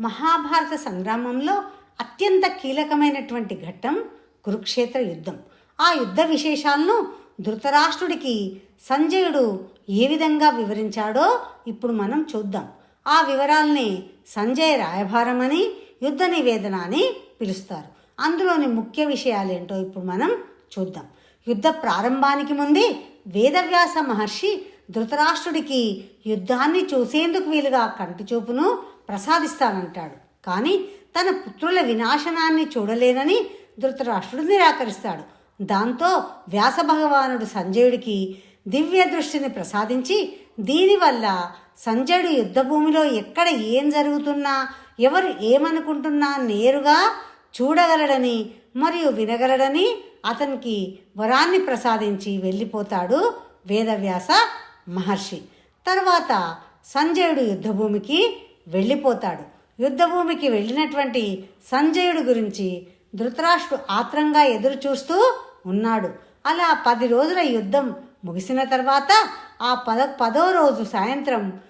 మహాభారత సంగ్రామంలో అత్యంత కీలకమైనటువంటి ఘట్టం కురుక్షేత్ర యుద్ధం. ఆ యుద్ధ విశేషాలను ధృతరాష్ట్రుడికి సంజయుడు ఏ విధంగా వివరించాడో ఇప్పుడు మనం చూద్దాం. ఆ వివరాల్ని సంజయ్ రాయభారమని యుద్ధ నివేదన అని పిలుస్తారు. అందులోని ముఖ్య విషయాలేంటో ఇప్పుడు మనం చూద్దాం. యుద్ధ ప్రారంభానికి ముందే వేదవ్యాస మహర్షి ధృతరాష్ట్రుడికి యుద్ధాన్ని చూసేందుకు వీలుగా కంటి చూపును ప్రసాదిస్తానంటాడు. కానీ తన పుత్రుల వినాశనాన్ని చూడలేనని ధృతరాష్ట్రుడు నిరాకరిస్తాడు. దాంతో వ్యాస భగవానుడు సంజయుడికి దివ్య దృష్టిని ప్రసాదించి దీనివల్ల సంజయుడు యుద్ధభూమిలో ఎక్కడ ఏం జరుగుతున్నా ఎవరు ఏమనుకుంటున్నా నేరుగా చూడగలడని మరియు వినగలడని అతనికి వరాన్ని ప్రసాదించి వెళ్ళిపోతాడు వేదవ్యాస మహర్షి. తర్వాత సంజయుడు యుద్ధభూమికి వెళ్ళిపోతాడు. యుద్ధభూమికి వెళ్ళినటువంటి సంజయుడు గురించి ధృతరాష్ట్రుడు ఆత్రంగా ఎదురు చూస్తూ ఉన్నాడు. అలా పది రోజుల యుద్ధం ముగిసిన తర్వాత ఆ పద పదో రోజు సాయంత్రం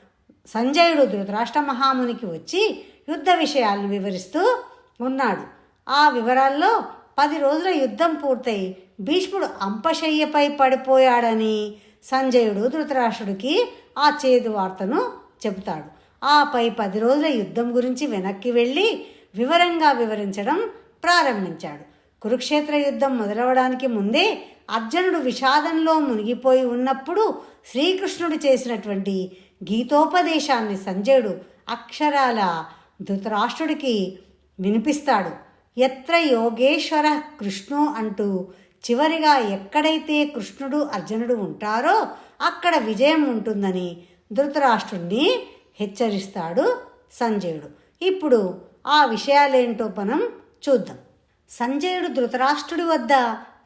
సంజయుడు ధృతరాష్ట్ర మహామునికి వచ్చి యుద్ధ విషయాలను వివరిస్తూ ఉన్నాడు. ఆ వివరాల్లో పది రోజుల యుద్ధం పూర్తయి భీష్ముడు అంపశయ్యపై పడిపోయాడని సంజయుడు ధృతరాష్ట్రుడికి ఆ చేదు వార్తను చెబుతాడు. ఆపై పది రోజుల యుద్ధం గురించి వెనక్కి వెళ్ళి వివరంగా వివరించడం ప్రారంభించాడు. కురుక్షేత్ర యుద్ధం మొదలవడానికి ముందే అర్జునుడు విషాదంలో మునిగిపోయి ఉన్నప్పుడు శ్రీకృష్ణుడు చేసినటువంటి గీతోపదేశాన్ని సంజయుడు అక్షరాల ధృతరాష్ట్రుడికి వినిపిస్తాడు. ఎత్ర యోగేశ్వర కృష్ణు అంటూ చివరిగా ఎక్కడైతే కృష్ణుడు అర్జునుడు ఉంటారో అక్కడ విజయం ఉంటుందని ధృతరాష్ట్రుణ్ణి హెచ్చరిస్తాడు సంజయుడు. ఇప్పుడు ఆ విషయాలేంటో మనం చూద్దాం. సంజయుడు ధృతరాష్ట్రుడి వద్ద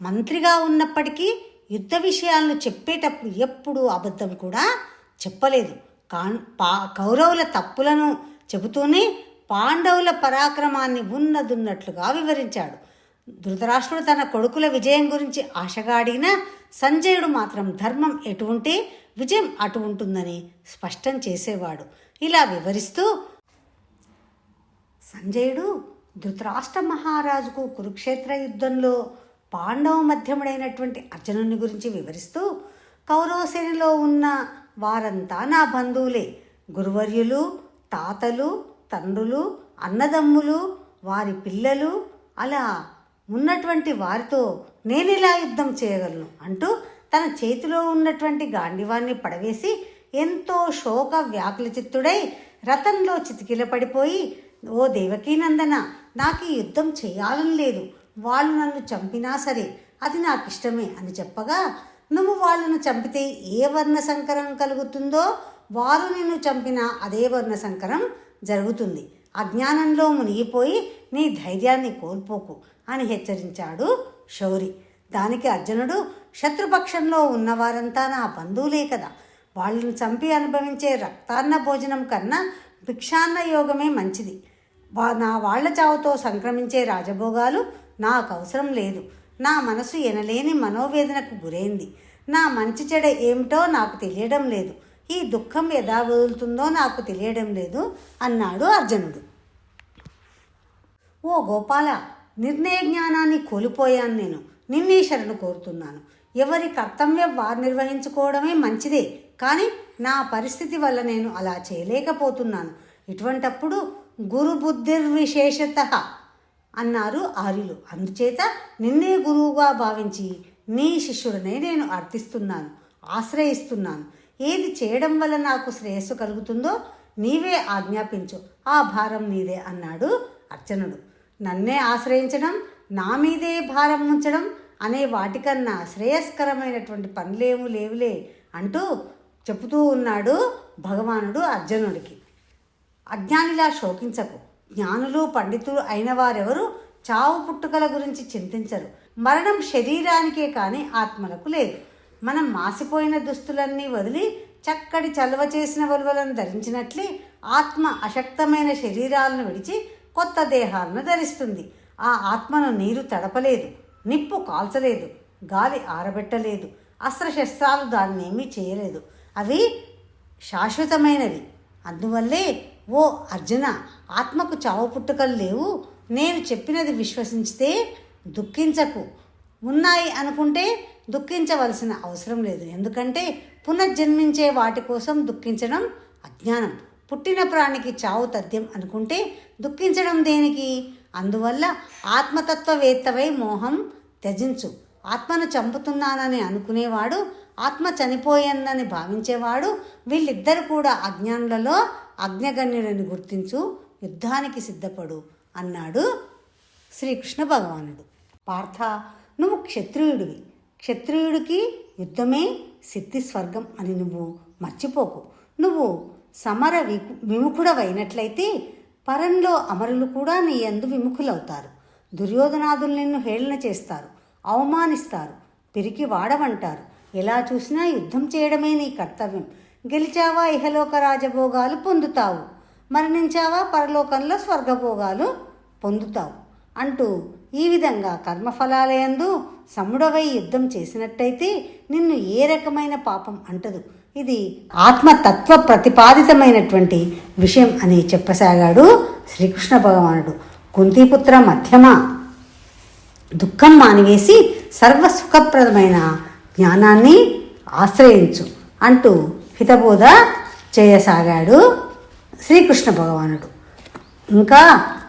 మంత్రిగా ఉన్నప్పటికీ యుద్ధ విషయాలను చెప్పేటప్పుడు ఎప్పుడూ అబద్ధం కూడా చెప్పలేదు. కాన్ పా కౌరవుల తప్పులను చెబుతూనే పాండవుల పరాక్రమాన్ని ఉన్నదున్నట్లుగా వివరించాడు. ధృతరాష్ట్రుడు తన కొడుకుల విజయం గురించి ఆశగా అడిగినా సంజయుడు మాత్రం ధర్మం ఎటు ఉంటే విజయం అటు ఉంటుందని స్పష్టం చేసేవాడు. ఇలా వివరిస్తూ సంజయుడు ధృతరాష్ట్ర మహారాజుకు కురుక్షేత్ర యుద్ధంలో పాండవ మధ్యముడైనటువంటి అర్జునుని గురించి వివరిస్తూ కౌరవసేనలో ఉన్న వారంతా నా బంధువులే. గురువర్యులు తాతలు తండ్రులు అన్నదమ్ములు వారి పిల్లలు అలా ఉన్నటువంటి వారితో నేను ఇలా యుద్ధం చేయగలను అంటూ తన చేతిలో ఉన్నటువంటి గాండివాన్ని పడవేసి ఎంతో శోక వ్యాకులచిత్తుడై రథంలో చితికిల పడిపోయి ఓ దేవకీనందన నాకు ఈ యుద్ధం చేయాలని లేదు. వాళ్ళు నన్ను చంపినా సరే అది నాకు ఇష్టమే అని చెప్పగా నువ్వు వాళ్ళను చంపితే ఏ వర్ణ సంకరం కలుగుతుందో వారు నిన్ను చంపిన అదే వర్ణ సంకరం జరుగుతుంది అజ్ఞానంలో మునిగిపోయి నీ ధైర్యాన్ని కోల్పోకు అని హెచ్చరించాడు శౌరి. దానికి అర్జునుడు శత్రుపక్షంలో ఉన్నవారంతా నా బంధువులే కదా. వాళ్ళని చంపి అనుభవించే రక్తాన్న భోజనం కన్నా భిక్షాన్న యోగమే మంచిది. వా నా వాళ్ళ చావుతో సంక్రమించే రాజభోగాలు నాకు అవసరం లేదు. నా మనసు ఎనలేని మనోవేదనకు గురైంది. నా మంచి చెడ ఏమిటో నాకు తెలియడం లేదు. ఈ దుఃఖం ఎలా వదులుతుందో నాకు తెలియడం లేదు అన్నాడు అర్జునుడు. ఓ గోపాల నిర్ణయ జ్ఞానాన్ని కోల్పోయాను నేను. నిన్నే శరణు కోరుతున్నాను. ఎవరి కర్తవ్యం వారు నిర్వహించుకోవడమే మంచిదే కానీ నా పరిస్థితి వల్ల నేను అలా చేయలేకపోతున్నాను. ఇటువంటప్పుడు గురు బుద్ధిర్విశేషత అన్నారు ఆర్యులు. అందుచేత నిన్నే గురువుగా భావించి నీ శిష్యుడనే నేను అర్థిస్తున్నాను ఆశ్రయిస్తున్నాను. ఏది చేయడం వల్ల నాకు శ్రేయస్సు కలుగుతుందో నీవే ఆజ్ఞాపించు. ఆ భారం నీదే అన్నాడు అర్చనుడు. నన్నే ఆశ్రయించడం నా మీదే భారం ఉంచడం అనే వాటికన్నా శ్రేయస్కరమైనటువంటి పనులేము లేవులే అంటూ చెబుతూ ఉన్నాడు భగవానుడు అర్జునుడికి. అజ్ఞానిలా శోకించకు. జ్ఞానులు పండితులు అయిన వారెవరు చావు పుట్టుకల గురించి చింతించరు. మరణం శరీరానికే కానీ ఆత్మలకు లేదు. మనం మాసిపోయిన దుస్తులన్నీ వదిలి చక్కటి చలవ చేసిన వలువలను ధరించినట్లే ఆత్మ అశక్తమైన శరీరాలను విడిచి కొత్త దేహాలను ధరిస్తుంది. ఆ ఆత్మను నీరు తడపలేదు నిప్పు కాల్చలేదు గాలి ఆరబెట్టలేదు అస్త్రశస్త్రాలు దాన్ని ఏమీ చేయలేదు. అవి శాశ్వతమైనవి. అందువల్లే ఓ అర్జున ఆత్మకు చావు పుట్టుకలు లేవు. నేను చెప్పినది విశ్వసించితే దుఃఖించకు. ఉన్నాయి అనుకుంటే దుఃఖించవలసిన అవసరం లేదు. ఎందుకంటే పునర్జన్మించే వాటి కోసం దుఃఖించడం అజ్ఞానం. పుట్టిన ప్రాణికి చావు తథ్యం అనుకుంటే దుఃఖించడం దేనికి? అందువల్ల ఆత్మతత్వవేత్తవై మోహం త్యజించు. ఆత్మను చంపుతున్నానని అనుకునేవాడు ఆత్మ చనిపోయిందని భావించేవాడు వీళ్ళిద్దరు కూడా అజ్ఞానులలో అజ్ఞగణ్యులని గుర్తించు యుద్ధానికి సిద్ధపడు అన్నాడు శ్రీకృష్ణ భగవానుడు. పార్థ నువ్వు క్షత్రియుడివి. క్షత్రియుడికి యుద్ధమే సిద్ధి స్వర్గం అని నువ్వు మర్చిపోకు. నువ్వు సమర వికు విముఖుడవైనట్లయితే పరంలో అమరులు కూడా నీ యందు విముఖులవుతారు. దుర్యోధనాదులు నిన్ను హేళన చేస్తారు అవమానిస్తారు పిరికి వాడమంటారు. ఎలా చూసినా యుద్ధం చేయడమే నీ కర్తవ్యం. గెలిచావా ఇహలోక రాజభోగాలు పొందుతావు. మరణించావా పరలోకంలో స్వర్గభోగాలు పొందుతావు అంటూ ఈ విధంగా కర్మఫలాలయందు సముడవై యుద్ధం చేసినట్టయితే నిన్ను ఏ రకమైన పాపం అంటదు. ఇది ఆత్మతత్వ ప్రతిపాదితమైనటువంటి విషయం అని చెప్పసాగాడు శ్రీకృష్ణ భగవానుడు. కుంతిపుత్ర మధ్యమ దుఃఖం మానివేసి సర్వసుఖప్రదమైన జ్ఞానాన్ని ఆశ్రయించు అంటూ హితబోధ చేయసాగాడు శ్రీకృష్ణ భగవానుడు. ఇంకా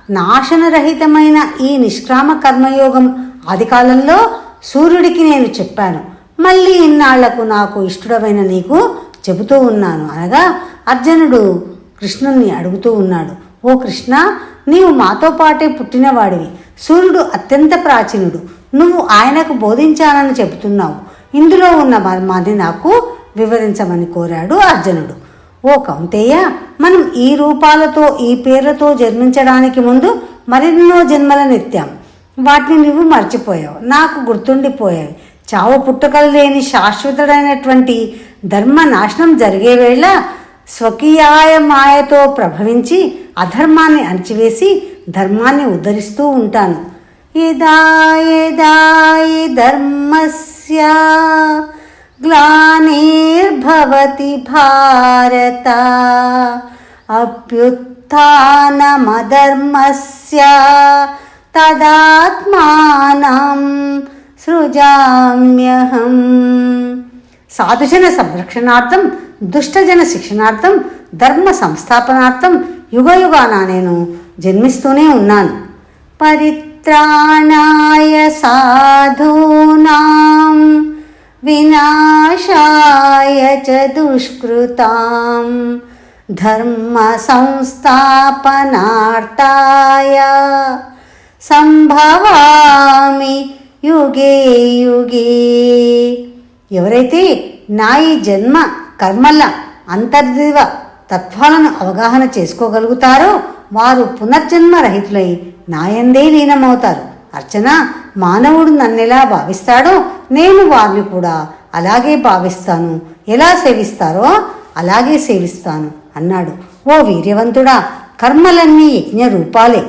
నాశనరహితమైన ఈ నిష్క్రామ కర్మయోగం ఆదికాలంలో సూర్యుడికి నేను చెప్పాను. మళ్ళీ ఇన్నాళ్ళకు నాకు ఇష్టడమైన నీకు చెబుతూ ఉన్నాను. అనగా అర్జునుడు కృష్ణుణ్ణి అడుగుతూ ఉన్నాడు. ఓ కృష్ణ నీవు మాతో పాటే పుట్టినవాడివి. సూర్యుడు అత్యంత ప్రాచీనుడు. నువ్వు ఆయనకు బోధించాలని చెబుతున్నావు. ఇందులో ఉన్న మర్మాన్ని నాకు వివరించమని కోరాడు అర్జునుడు. ఓ కౌంతేయ మనం ఈ రూపాలతో ఈ పేర్లతో జన్మించడానికి ముందు మరెన్నో జన్మల ఎత్తాం వాటిని నువ్వు మర్చిపోయావు నాకు గుర్తుండిపోయావి చావు పుట్టుకలు లేని శాశ్వతుడైనటువంటి ధర్మ నాశనం జరిగే వేళ స్వకీయాయ మాయతో ప్రభవించి అధర్మాన్ని అణచివేసి ధర్మాన్ని ఉద్ధరిస్తూ ఉంటాను. యదా యదా ధర్మస్య? ग्लानिर्भवति भारत। अभ्युत्थानमधर्मस्य తదాత్మానం సృజామ్యహం సాధుజన సంరక్షణార్థం దుష్టజన శిక్షణార్థం ధర్మ సంస్థాపనార్థం యుగయుగాన నేను జన్మిస్తూనే ఉన్నాను. పరిత్రాణాయ సాధూనాం వినాశాయ చ దుష్కృతాం ధర్మ సంస్థాపనార్థాయ సంభవామి యుగే యుగే ఎవరైతే నా ఈ జన్మ కర్మల అంతర్దివ తత్వాలను అవగాహన చేసుకోగలుగుతారో వారు పునర్జన్మ రహితులై నాయందే లీనమవుతారు. అర్చన మానవుడు నన్నెలా భావిస్తాడో నేను వారిని కూడా అలాగే భావిస్తాను. ఎలా సేవిస్తారో అలాగే సేవిస్తాను అన్నాడు. ఓ వీర్యవంతుడా కర్మలన్నీ యజ్ఞ రూపాలే.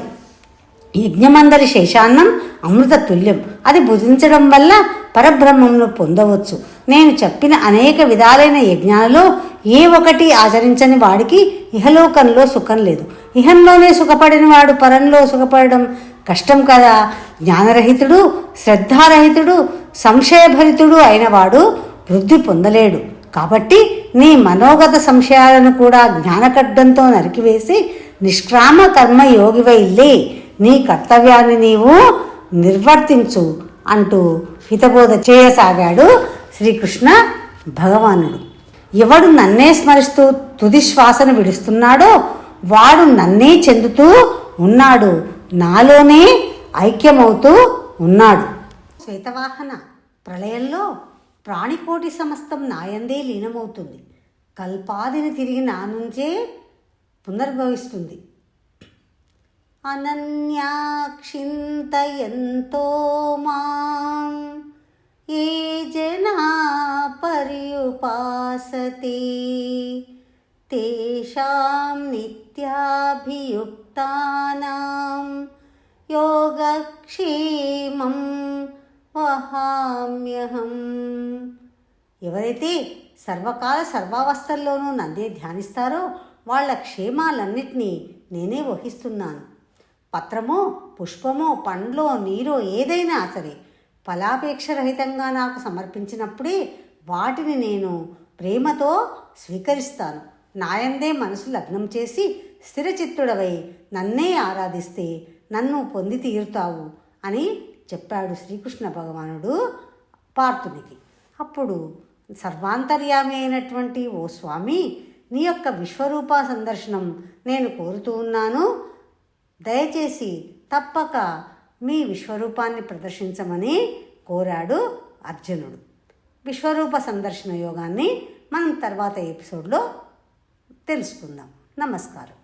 యజ్ఞమందరి శేషాన్నం అమృత తుల్యం. అది భుజించడం వల్ల పరబ్రహ్మంను పొందవచ్చు. నేను చెప్పిన అనేక విధాలైన యజ్ఞాలలో ఏ ఒకటి ఆచరించని వాడికి ఇహలోకంలో సుఖం లేదు. ఇహంలోనే సుఖపడిన వాడు పరంలో సుఖపడడం కష్టం కదా. జ్ఞానరహితుడు శ్రద్ధారహితుడు సంశయభరితుడు అయినవాడు వృద్ధి పొందలేడు. కాబట్టి నీ మనోగత సంశయాలను కూడా జ్ఞానకడ్డంతో నరికివేసి నిష్క్రామ కర్మ యోగివైల్లే నీ కర్తవ్యాన్ని నీవు నిర్వర్తించు అంటూ హితబోధ చేయసాగాడు శ్రీకృష్ణ భగవానుడు. ఎవడు నన్నే స్మరిస్తూ తుది శ్వాసను విడుస్తున్నాడో వాడు నన్నే చెందుతూ ఉన్నాడు నాలోనే ఐక్యమవుతూ ఉన్నాడు. శ్వేతవాహన ప్రళయంలో ప్రాణికోటి సమస్తం నాయందే లీనమవుతుంది. కల్పాదిని తిరిగి నా నుంచే పునర్భవిస్తుంది. అనన్యాక్షింతయంతో మాం. ఏ జనా పర్యుపాసతే. తేషాం నిత్యాభియుక్తానాం. యోగక్షేమం వహామ్యహం. ఎవరైతే సర్వకాల సర్వావస్థల్లోనూ నన్నే ధ్యానిస్తారో వాళ్ళ క్షేమాలన్నిటినీ నేనే వహిస్తున్నాను. పత్రమో పుష్పమో పండ్లో నీరో ఏదైనా సరే ఫలాపేక్షరహితంగా నాకు సమర్పించినప్పుడే వాటిని నేను ప్రేమతో స్వీకరిస్తాను. నాయందే మనసు లగ్నం చేసి స్థిరచిత్తుడవై నన్నే ఆరాధిస్తే నన్ను పొంది తీరుతావు అని చెప్పాడు శ్రీకృష్ణ భగవానుడు పార్థునికి. అప్పుడు సర్వాంతర్యామి అయినటువంటి ఓ స్వామి నీ యొక్క విశ్వరూప సందర్శనం నేను కోరుతూ ఉన్నాను. దయచేసి తప్పక మీ విశ్వరూపాన్ని ప్రదర్శించమని కోరాడు అర్జునుడు. విశ్వరూప సందర్శన యోగాన్ని మనం తర్వాత ఎపిసోడ్లో తెలుసుకుందాం. నమస్కారం.